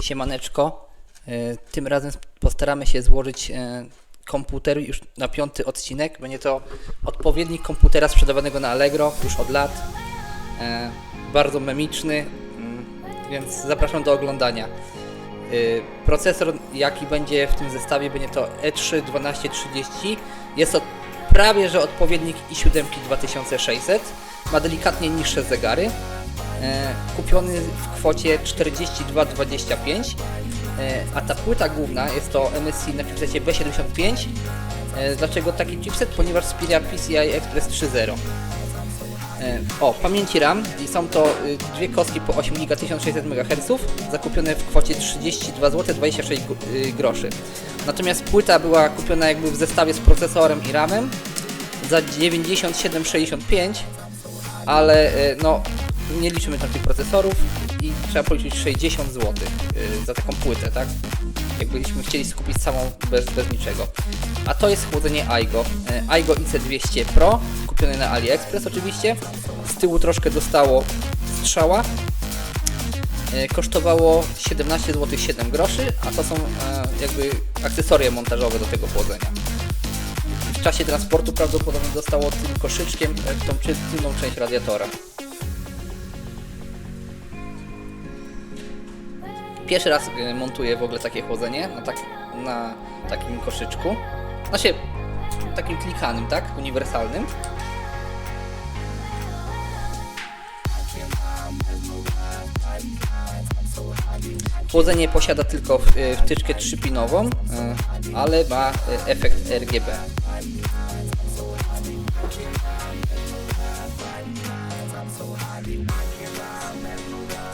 Siemaneczko. E, Tym razem postaramy się złożyć e, komputer już na piąty odcinek. Będzie to odpowiednik komputera sprzedawanego na Allegro już od lat. E, Bardzo memiczny, mm, więc zapraszam do oglądania. Procesor, jaki będzie w tym zestawie, będzie to E E3 1230. Jest to prawie że odpowiednik i7 2600. Ma delikatnie niższe zegary. E, kupiony w kwocie 42,25 e, a ta płyta główna jest to MSI na chipsecie B75 e, dlaczego taki chipset? ponieważ wspiera PCI Express 3.0 E, o, pamięci RAM. I są to y, dwie kostki po 8 GB 1600 MHz zakupione w kwocie 32 zł 26 gr- y, groszy. Natomiast płyta była kupiona jakby w zestawie z procesorem i RAMem za 97,65 ale e, no nie liczymy tam tych procesorów i trzeba policzyć 60 zł y, za taką płytę, tak? Jakbyśmy chcieli skupić samą bez, bez niczego. A to jest chłodzenie AIGO. E, AIGO IC200 Pro, kupione na AliExpress oczywiście. Z tyłu troszkę dostało strzała. E, Kosztowało 17 zł 7 groszy, a to są jakby akcesoria montażowe do tego chłodzenia. W czasie transportu prawdopodobnie dostało tym koszyczkiem tą tylną część radiatora. Pierwszy raz y, montuję w ogóle takie chłodzenie na, tak, na takim koszyczku. Znaczy, takim klikanym, tak? Uniwersalnym. Chłodzenie posiada tylko y, wtyczkę trzypinową, y, ale ma efekt RGB.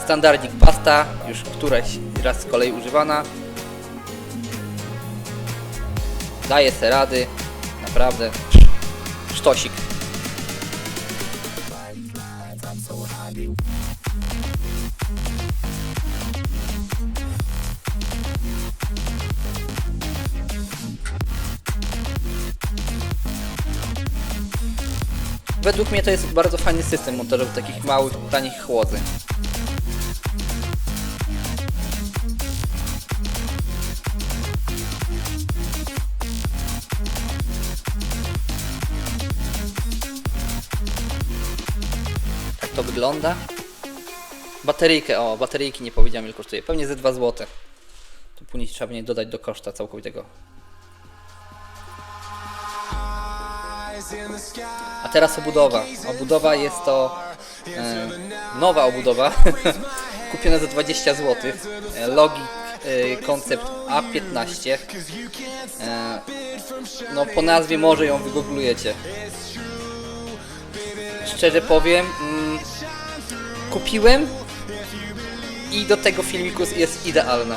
Standardzik pasta, już któraś raz z kolei używana. Daje se rady, naprawdę. Sztosik. Według mnie to jest bardzo fajny system montażowy takich małych, tanich chłodzeń. Wygląda. Bateryjkę, o, bateryjki nie powiedziałem ile kosztuje. Pewnie ze 2 zł. To później trzeba będzie dodać do koszta całkowitego. A teraz obudowa. Obudowa jest to e, nowa obudowa. Kupiona za 20 zł. E, Logik e, Concept A15. E, no po nazwie może ją wygooglujecie. Szczerze powiem, mm, kupiłem i do tego filmiku jest idealna.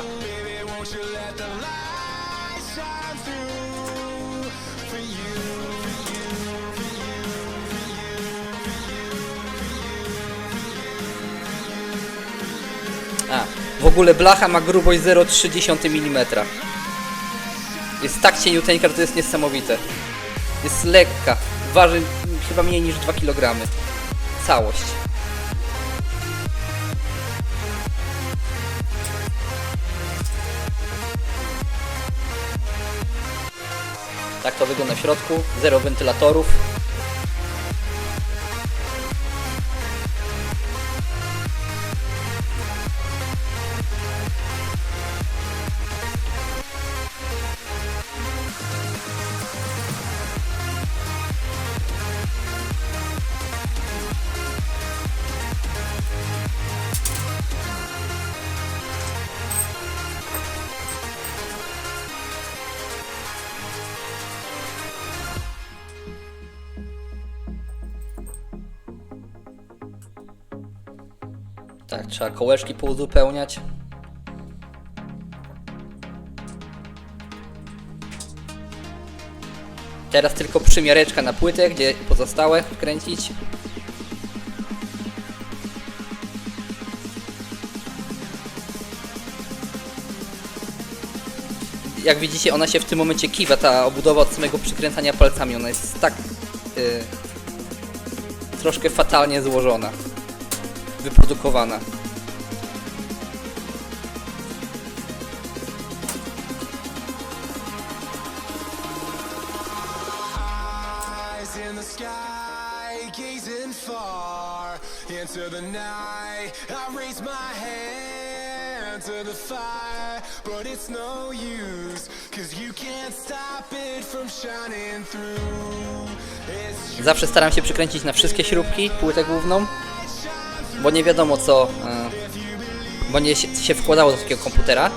A, w ogóle blacha ma grubość 0,3 mm. Jest tak cieniuteńka, że to jest niesamowite. Jest lekka, waży chyba mniej niż 2 kg. Całość. Tak to wygląda w środku. Zero wentylatorów. Trzeba kołeczki pouzupełniać. Teraz tylko przymiareczka na płytę, gdzie pozostałe wkręcić. Jak widzicie, ona się w tym momencie kiwa, ta obudowa od samego przykręcania palcami. Ona jest tak y, troszkę fatalnie złożona wyprodukowana. Into the night. I raise my hand to the fire, but it's no use, cause you can't stop it from shining through. Zawsze staram się przykręcić na wszystkie śrubki płytę główną, bo nie wiadomo co, e, bo nie się wkładało do takiego komputera.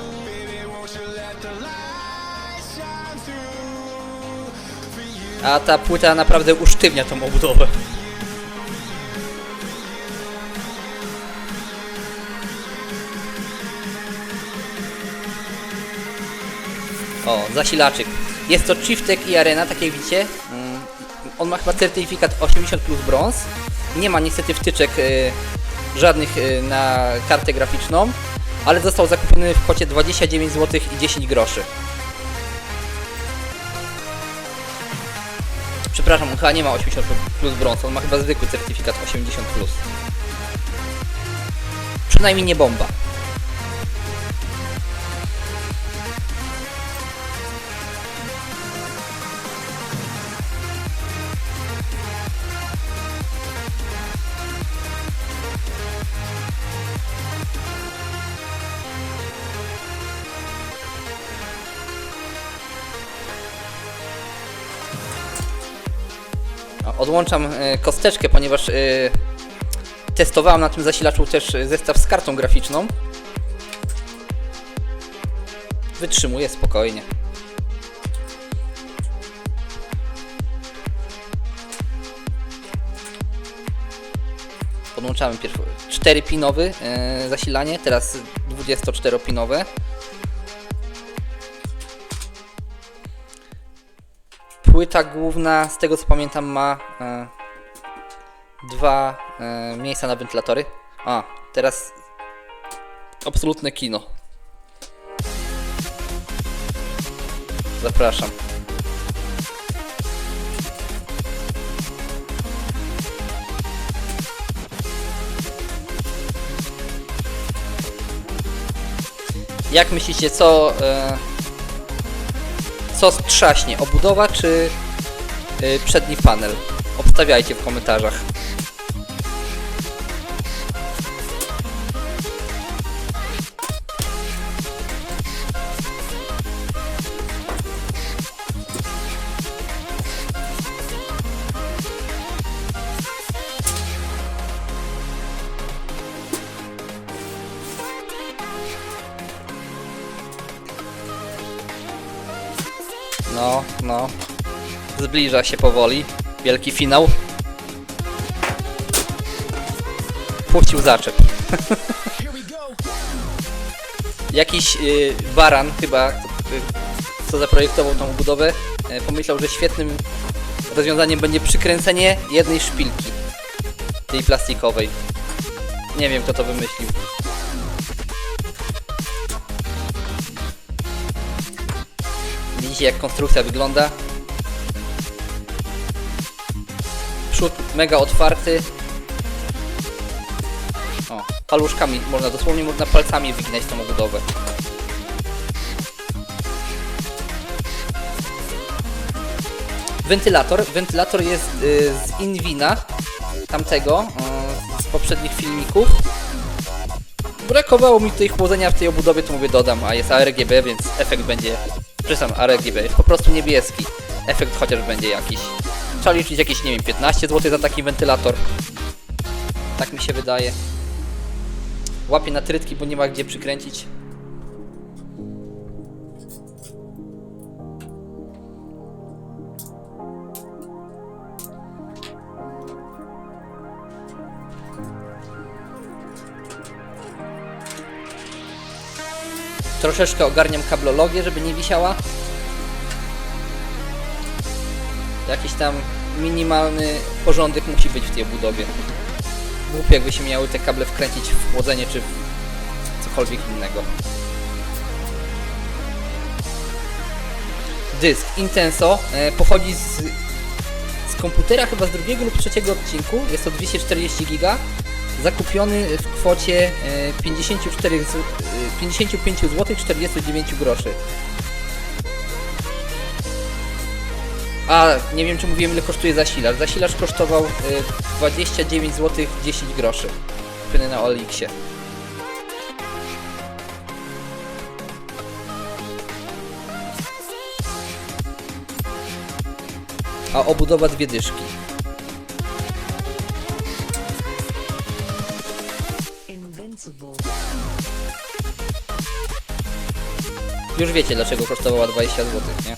A ta płyta naprawdę usztywnia tą obudowę. O, zasilaczyk. Jest to Chieftec i Arena, tak jak widzicie. Mm, On ma chyba certyfikat 80 plus brąz. Nie ma niestety wtyczek y, żadnych y, na kartę graficzną, ale został zakupiony w kwocie 29 zł i 10 groszy. Przepraszam, on chyba nie ma 80 plus brąz, on ma chyba zwykły certyfikat 80 plus. Przynajmniej nie bomba. O, Odłączam e, kosteczkę, ponieważ e, testowałem na tym zasilaczu też zestaw z kartą graficzną. Wytrzymuje spokojnie. Podłączałem pierw 4-pinowy e, zasilanie, teraz 24-pinowe. Płyta główna, z tego co pamiętam, ma e, dwa e, miejsca na wentylatory. A, teraz absolutne kino. Zapraszam. Jak myślicie, co e, co strzaśnie, obudowa czy y, przedni panel? Obstawiajcie w komentarzach. No. Zbliża się powoli. Wielki finał. Puścił zaczep. Jakiś y, baran chyba, y, co zaprojektował tą budowę, y, pomyślał, że świetnym rozwiązaniem będzie przykręcenie jednej szpilki. Tej plastikowej. Nie wiem kto to wymyślił. Jak konstrukcja wygląda. Przód mega otwarty. O, paluszkami można, dosłownie można palcami wyginać tą obudowę. Wentylator. Wentylator jest y, z Invina, tamtego, z poprzednich filmików. Brakowało mi tutaj chłodzenia w tej obudowie, to mówię dodam, a jest ARGB, więc efekt będzie Przepraszam, RGB jest po prostu niebieski. Efekt chociaż będzie jakiś. Trzeba liczyć jakieś, nie wiem, 15 zł za taki wentylator. Tak mi się wydaje. Łapię na trytki, bo nie ma gdzie przykręcić. Troszeczkę ogarniam kablologię, żeby nie wisiała. Jakiś tam minimalny porządek musi być w tej budowie. Głupio jakby się miały te kable wkręcić w chłodzenie czy w cokolwiek innego. Dysk Intenso e, pochodzi z, z komputera chyba z drugiego lub trzeciego odcinku. Jest to 240 giga. Zakupiony w kwocie e, 54 z, e, 55 zł 49 groszy. A, nie wiem czy mówiłem ile kosztuje zasilacz. Zasilacz kosztował y, 29 zł 10 groszy. Kupiony na Olixie. A obudowa dwie dyszki. Już wiecie dlaczego kosztowała 20 zł, nie?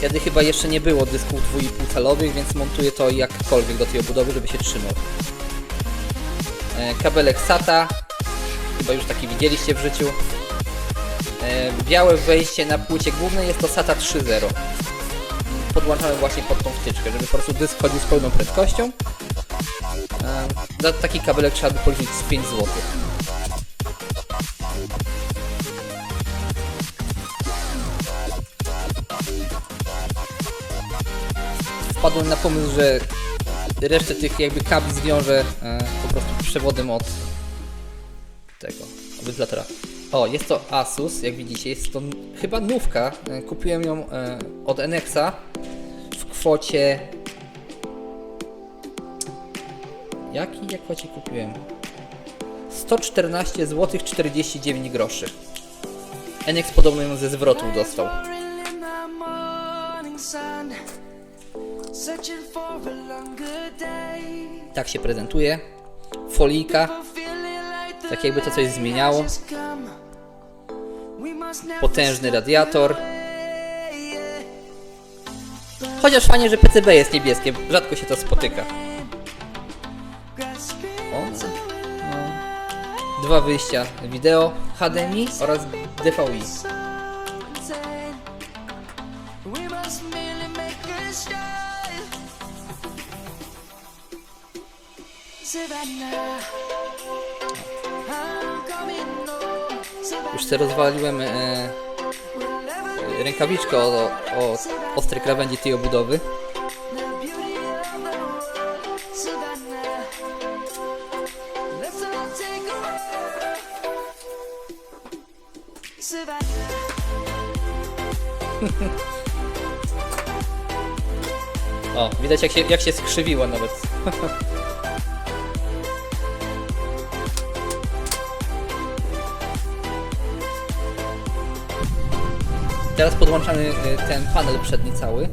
Kiedy chyba jeszcze nie było dysków 2,5 calowych, więc montuję to jakkolwiek do tej obudowy, żeby się trzymał. E, kabelek SATA, chyba już taki widzieliście w życiu. E, Białe wejście na płycie głównej jest to SATA 3.0. Podłączamy właśnie pod tą wtyczkę, żeby po prostu dysk chodził z pełną prędkością. E, Za taki kabelek trzeba by policzyć z 5 zł. Wpadłem na pomysł, że resztę tych jakby kabli zwiążę e, po prostu przewodem od tego, od wentylatora. O, jest to Asus, jak widzicie, jest to chyba nówka. E, Kupiłem ją e, od Enexa w kwocie... Jaki ja kwocie kupiłem? 114 zł 49 groszy. Enex podobno ją ze zwrotu dostał. Tak się prezentuje. The Tak jakby to coś zmieniało. Potężny radiator. Chociaż fajnie, że PCB jest niebieskie. Rzadko się to spotyka. No. Dwa wyjścia wideo HDMI oraz DVI. Savannah, Już sobie rozwaliłem e, rękawiczkę o, o krawędzi tej obudowy. O, widać jak się, jak się skrzywiło nawet. Teraz podłączamy e, ten panel przedni cały.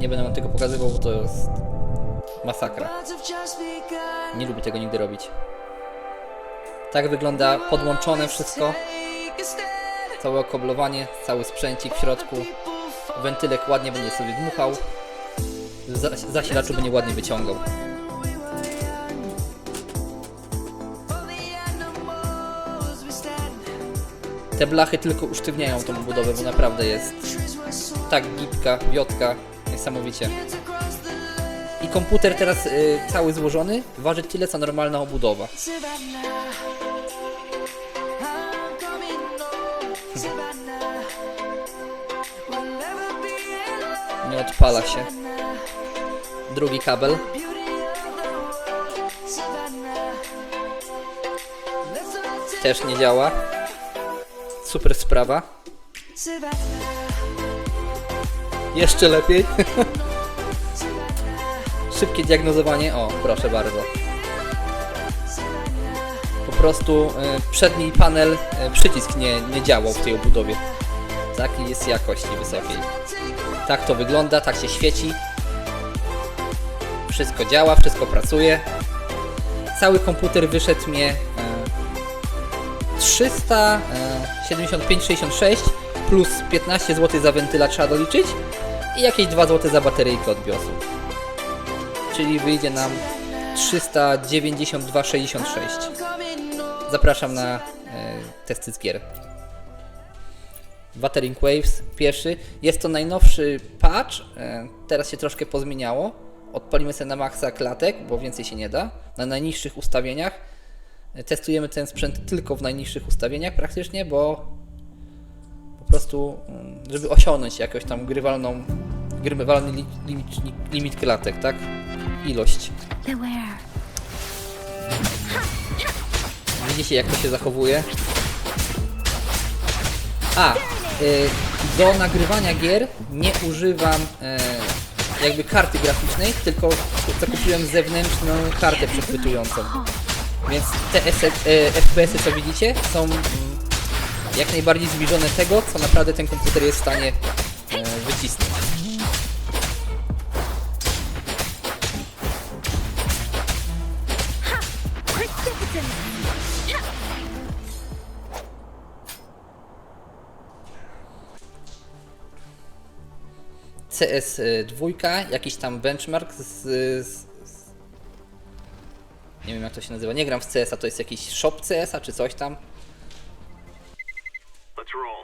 Nie będę wam tego pokazywał, bo to jest masakra. Nie lubię tego nigdy robić. Tak wygląda podłączone wszystko. Całe okoblowanie, cały sprzęcik w środku. Wentylek ładnie będzie sobie dmuchał. Za- Zasilaczu będzie ładnie wyciągał. Te blachy tylko usztywniają tą budowę, bo naprawdę jest tak gipka, wiotka, niesamowicie. I komputer teraz y, cały złożony waży tyle co normalna obudowa. Alone. Nie odpala się. Drugi kabel. Też nie działa. Super sprawa. Jeszcze lepiej. Szybkie diagnozowanie. O, proszę bardzo. Po prostu y, przedni panel, y, przycisk nie, nie działał w tej obudowie. Takiej jest jakości wysokiej. Tak to wygląda, tak się świeci. Wszystko działa, wszystko pracuje. Cały komputer wyszedł mnie e, 375,66 plus 15 zł za wentyla trzeba doliczyć i jakieś 2 zł za bateryjkę od BIOSu. Czyli wyjdzie nam 392,66. Zapraszam na e, testy z gier. Battering Waves pierwszy. Jest to najnowszy patch. E, teraz się troszkę pozmieniało. Odpalimy sobie na maksa klatek, bo więcej się nie da. Na najniższych ustawieniach. Testujemy ten sprzęt tylko w najniższych ustawieniach praktycznie, bo po prostu, mm, żeby osiągnąć jakąś tam grywalną grywalny li, limit, limit klatek, tak? Ilość. Widzicie jak to się zachowuje? A, y, do nagrywania gier nie używam e, jakby karty graficznej, tylko zakupiłem zewnętrzną kartę przechwytującą. Więc te S- e, FPS-y co widzicie są mm, jak najbardziej zbliżone tego, co naprawdę ten komputer jest w stanie e, wycisnąć. Precipitant. CS2, jakiś tam benchmark z, z nie wiem jak to się nazywa, nie gram w CS, a to jest jakiś shop CS-a czy coś tam. Let's roll.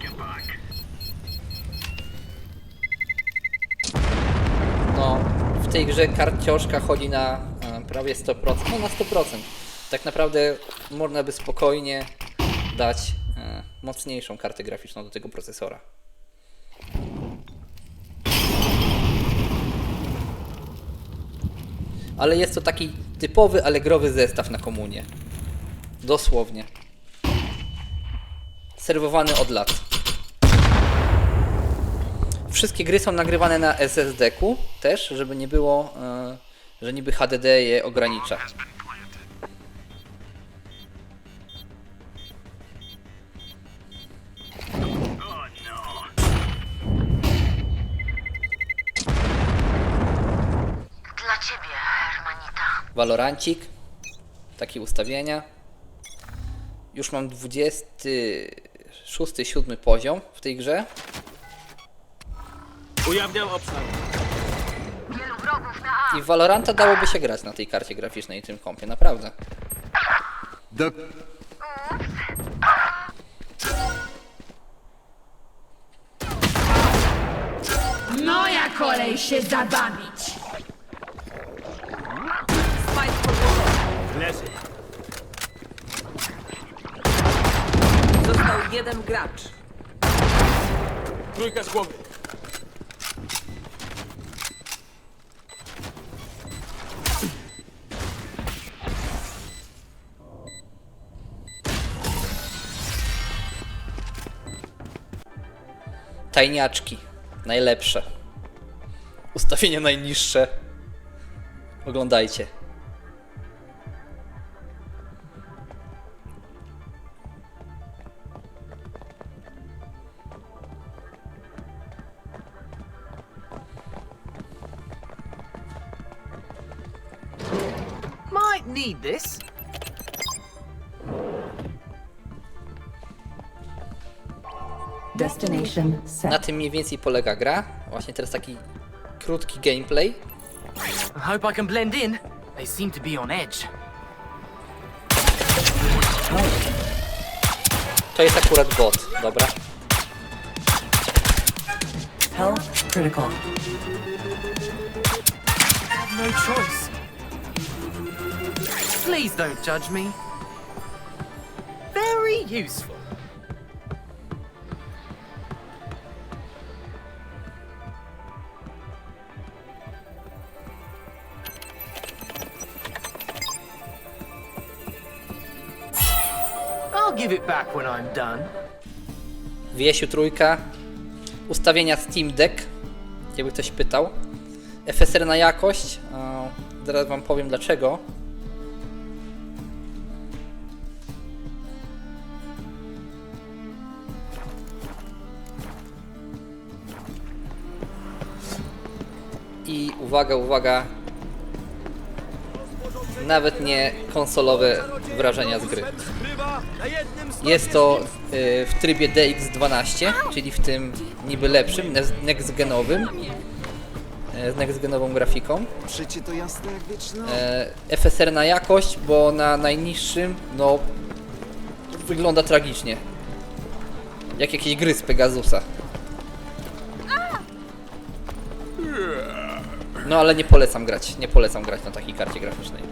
Get back. No, w tej grze karcioszka chodzi na prawie 100%, no na 100%. Tak naprawdę można by spokojnie dać e, mocniejszą kartę graficzną do tego procesora. Ale jest to taki typowy, allegrowy zestaw na komunie. Dosłownie. Serwowany od lat. Wszystkie gry są nagrywane na SSD-ku też, żeby nie było, e, że niby HDD je ogranicza. Valorancik, takie ustawienia. Już mam 26-7 poziom w tej grze. Ujawniam obszar. I w Valoranta dałoby się grać na tej karcie graficznej i tym kompie, naprawdę. Moja kolej się zabawić. Leży. Został jeden gracz. Trójka z głowy. Tajniaczki. Najlepsze. Ustawienie najniższe. Oglądajcie. Might need this. Destination Na set. tym mniej więcej polega gra. Właśnie teraz taki krótki gameplay. I hope I can blend in. They seem to be on edge. To jest akurat bot, dobra. Health critical. No choice. Please don't judge me. Very useful. Give it back when I'm done. Wiesiu trójka. Ustawienia Steam Deck. Jakby ktoś pytał. FSR na jakość. Zaraz wam powiem dlaczego. I uwaga, uwaga. Nawet nie konsolowe wrażenia z gry. Jest to y, w trybie DX12, czyli w tym niby lepszym, next- next-genowym. e, z next-genową grafiką. Przecie to jasne jak wieczno. E, FSR na jakość, bo na najniższym, no, wygląda tragicznie. Jak jakieś gry z Pegasusa. No ale nie polecam grać, nie polecam grać na takiej karcie graficznej.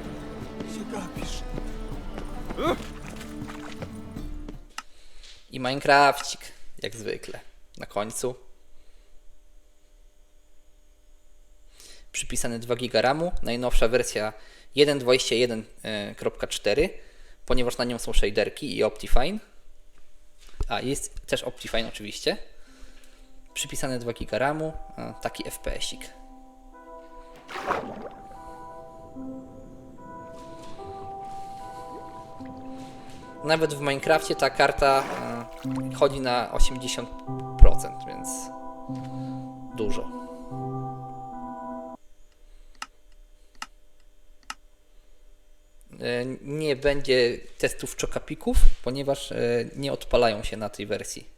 I Minecrafcik, jak zwykle, na końcu. Przypisany 2 GB RAMu, najnowsza wersja 1.21.4, ponieważ na nią są shaderki i Optifine. A, jest też Optifine oczywiście. Przypisane 2 GB RAMu, taki FPS-ik. Nawet w Minecrafcie ta karta e, chodzi na 80%, więc dużo. E, Nie będzie testów czokapików, ponieważ e, nie odpalają się na tej wersji.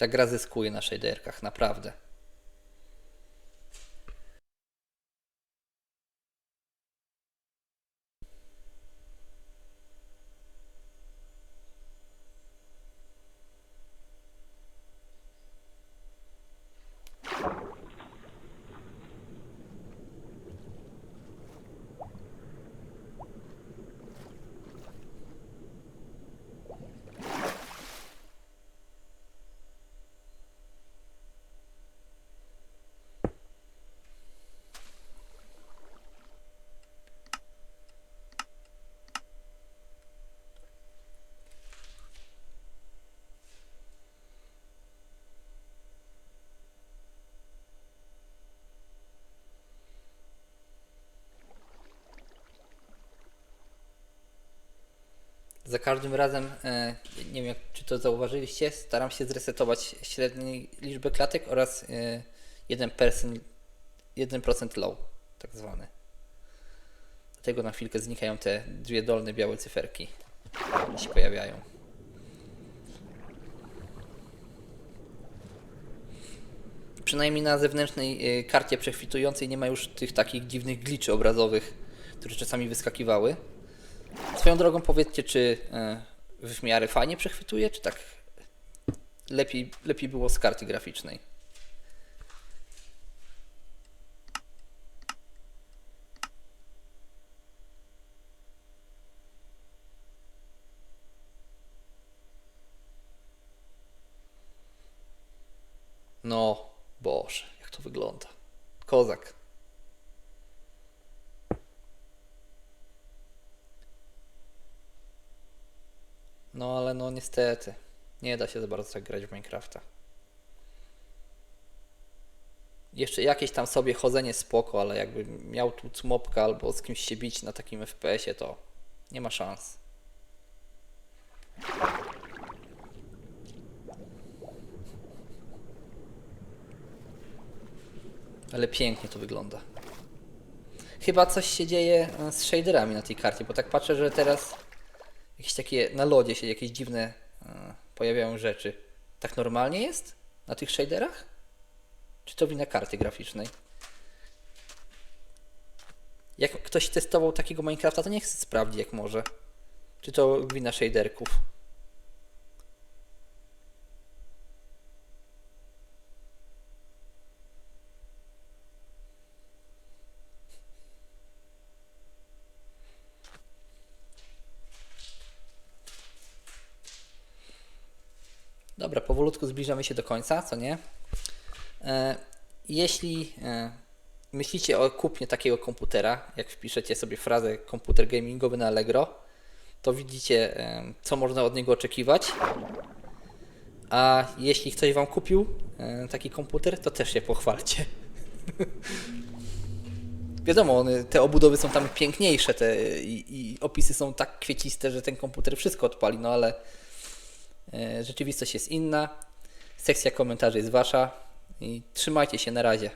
Ta gra zyskuje na shaderkach, naprawdę. Za każdym razem, e, nie wiem czy to zauważyliście, staram się zresetować średnią liczbę klatek oraz e, 1%, 1% low, tak zwany. Dlatego na chwilkę znikają te dwie dolne białe cyferki, się pojawiają. Przynajmniej na zewnętrznej e, karcie przechwytującej nie ma już tych takich dziwnych gliczy obrazowych, które czasami wyskakiwały. Swoją drogą powiedzcie, czy e, w miarę fajnie przechwytuje, czy tak lepiej, lepiej było z karty graficznej. No, Boże, jak to wygląda. Kozak. No ale no niestety, nie da się za bardzo tak grać w Minecrafta. Jeszcze jakieś tam sobie chodzenie spoko, ale jakby miał tu mopka albo z kimś się bić na takim FPS-ie, to nie ma szans. Ale pięknie to wygląda. Chyba coś się dzieje e, z shaderami na tej karcie, bo tak patrzę, że teraz jakieś takie na lodzie się jakieś dziwne e, pojawiają rzeczy. Tak normalnie jest na tych shaderach? Czy to wina karty graficznej? Jak ktoś testował takiego Minecrafta, to niech sprawdzi jak może. Czy to wina shaderków? Dobra, powolutku zbliżamy się do końca, co nie? E, jeśli e, myślicie o kupnie takiego komputera, jak wpiszecie sobie frazę komputer gamingowy na Allegro, to widzicie, e, co można od niego oczekiwać. A jeśli ktoś Wam kupił taki komputer, to też się pochwalcie. Wiadomo, one, te obudowy są tam piękniejsze te, i, i opisy są tak kwieciste, że ten komputer wszystko odpali, no ale Rzeczywistość jest inna. Sekcja komentarzy jest wasza. I trzymajcie się na razie.